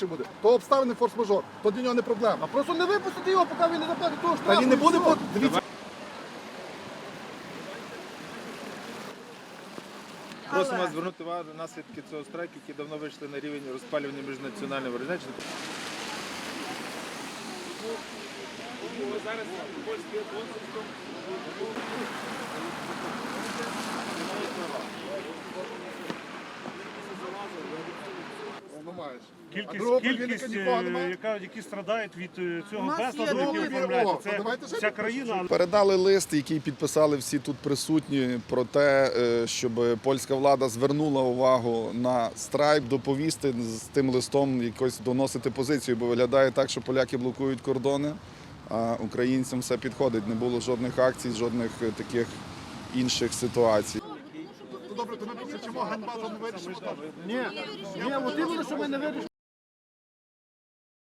більше буде. То обставини форс-мажор, то для нього не проблема. Просто не випустити його, поки він не заплатить того штрафу. Та він не і буде все. дивіться. Просимо вас звернути увагу на наслідки цього страйку, які давно вийшли на рівень розпалювання між національними організаціями. Ну, маєш. Кількість, кількість е, яка, які страдають від е, У цього нас є безладу, другий який оформляється. то Це давайте ще вся країна, Передали лист, який підписали всі тут присутні, про те, е, щоб польська влада звернула увагу на страйк, доповісти з тим листом якось доносити позицію, бо виглядає так, що поляки блокують кордони, а українцям все підходить. Не було жодних акцій, жодних е, таких інших ситуацій. Ну добре, то ми кричимо ганьба, то не вирішимо. Ні, ні, от іменно, що ми не вирішили.